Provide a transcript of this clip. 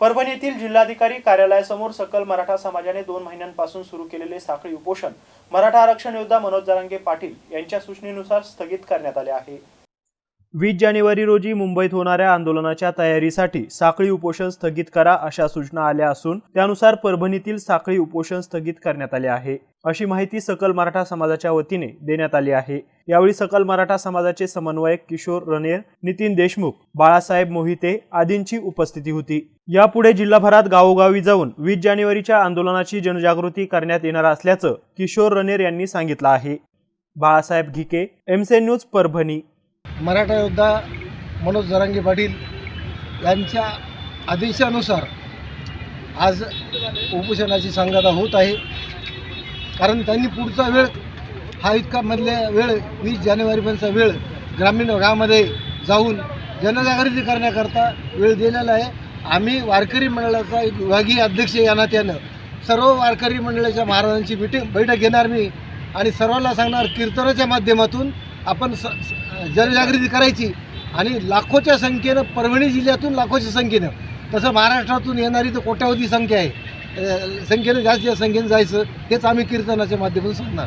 परभणीतील जिल्हाधिकारी कार्यालयासमोर सकल मराठा समाजाने दोन महिन्यांपासून सुरू केलेले साखळी उपोषण मराठा आरक्षण योद्धा मनोज जरांगे पाटील यांच्या सूचनेनुसार स्थगित करण्यात आले आहे. वीस जानेवारी रोजी मुंबईत होणाऱ्या आंदोलनाच्या तयारीसाठी साखळी उपोषण स्थगित करा अशा सूचना आल्या असून त्यानुसार परभणीतील साखळी उपोषण स्थगित करण्यात आले आहे. अशी माहिती सकल मराठा समाजाच्या वतीने देण्यात आली आहे. यावेळी सकल मराठा समाजाचे समन्वयक किशोर रनेर नितीन देशमुख बाळासाहेब मोहिते आदींची उपस्थिती होती. यापुढे जिल्हाभरात गावोगावी जाऊन वीस जानेवारीच्या आंदोलनाची जनजागृती करण्यात येणार असल्याचं किशोर रनेर यांनी सांगितलं आहे. बाळासाहेब घिके एमसे न्यूज परभणी. मराठा योद्धा मनोज जरांगे पाटील यांच्या आदेशानुसार आज उपोषणाची सांगता होत आहे. कारण त्यांनी पुढचा वेळ हा इतका मधल्या वेळ वीस जानेवारीपर्यंतचा वेळ ग्रामीण भागामध्ये जाऊन जनजागृती करण्याकरता वेळ दिलेला आहे. आम्ही वारकरी मंडळाचा एक विभागीय अध्यक्ष या नात्यानं. सर्व वारकरी मंडळाच्या महाराजांची मिटिंग बैठक घेणार मी. आणि सर्वांना सांगणार कीर्तनाच्या माध्यमातून आपण स जनजागृती करायची. आणि लाखोच्या संख्येनं परभणी जिल्ह्यातून लाखोच्या संख्येनं तसं महाराष्ट्रातून येणारी तर कोट्यावधी संख्या आहे. संख्येनं जास्तीत जास्त संख्येनं जायचं हेच आम्ही कीर्तनाच्या माध्यमातून सांगणार.